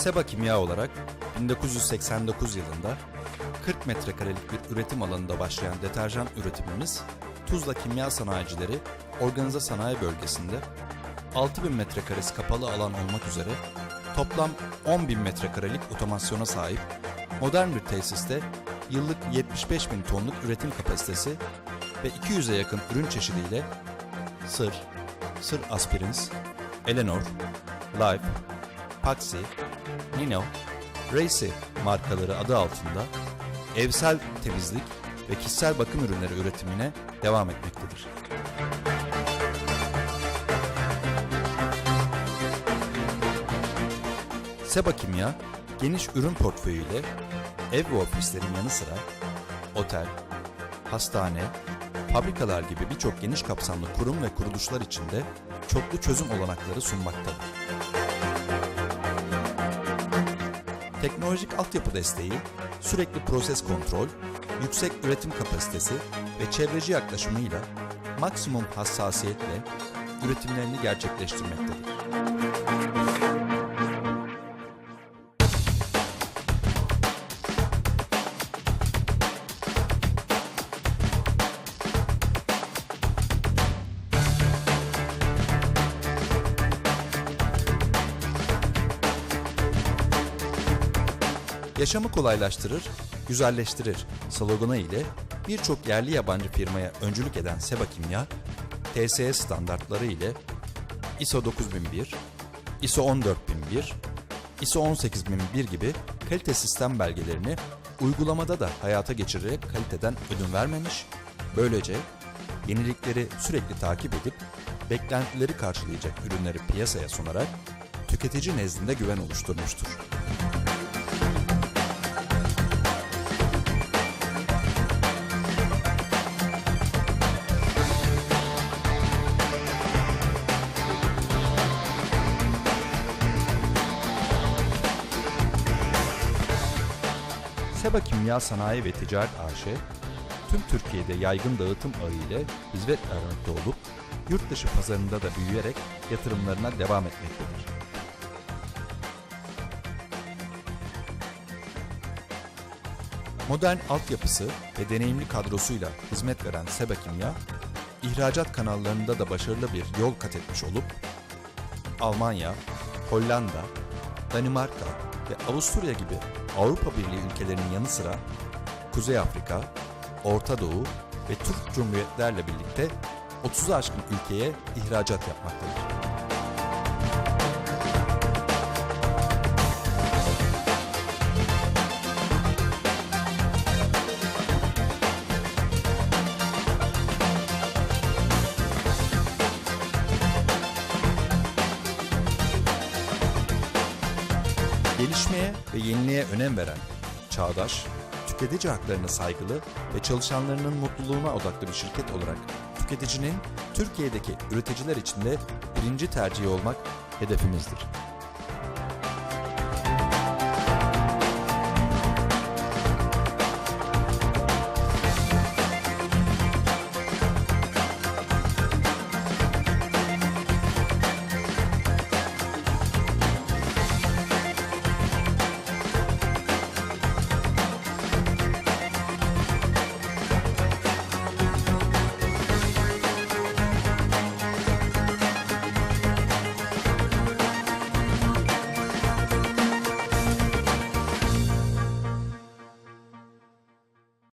Seba Kimya olarak 1989 yılında 40 metrekarelik bir üretim alanında başlayan deterjan üretimimiz Tuzla Kimya Sanayicileri Organize Sanayi Bölgesi'nde 6000 metrekaresi kapalı alan olmak üzere toplam 10.000 metrekarelik otomasyona sahip modern bir tesiste yıllık 75 bin tonluk üretim kapasitesi ve 200'e yakın ürün çeşidiyle Sır, Sır Aspirins, Eleanor, Life, Paxi, Nino, Racy markaları adı altında evsel temizlik ve kişisel bakım ürünleri üretimine devam etmektedir. Seba Kimya, geniş ürün portföyüyle ev ve ofislerin yanı sıra otel, hastane, fabrikalar gibi birçok geniş kapsamlı kurum ve kuruluşlar içinde çoklu çözüm olanakları sunmaktadır. Teknolojik altyapı desteği, sürekli proses kontrol, yüksek üretim kapasitesi ve çevreci yaklaşımıyla maksimum hassasiyetle üretimlerini gerçekleştirmektedir. Yaşamı kolaylaştırır, güzelleştirir sloganı ile birçok yerli yabancı firmaya öncülük eden Seba Kimya, TSE standartları ile ISO 9001, ISO 14001, ISO 18001 gibi kalite sistem belgelerini uygulamada da hayata geçirerek kaliteden ödün vermemiş, böylece yenilikleri sürekli takip edip beklentileri karşılayacak ürünleri piyasaya sunarak tüketici nezdinde güven oluşturmuştur. Seba Kimya Sanayi ve Ticaret AŞ, tüm Türkiye'de yaygın dağıtım ağı ile hizmet vermekte olup, yurt dışı pazarında da büyüyerek yatırımlarına devam etmektedir. Modern altyapısı ve deneyimli kadrosuyla hizmet veren Seba Kimya, ihracat kanallarında da başarılı bir yol kat etmiş olup, Almanya, Hollanda, Danimarka ve Avusturya gibi Avrupa Birliği ülkelerinin yanı sıra Kuzey Afrika, Orta Doğu ve Türk Cumhuriyetlerle birlikte 30'u aşkın ülkeye ihracat yapmaktadır. Gelişmeye ve yeniliğe önem veren, çağdaş, tüketici haklarına saygılı ve çalışanlarının mutluluğuna odaklı bir şirket olarak tüketicinin Türkiye'deki üreticiler içinde birinci tercihi olmak hedefimizdir.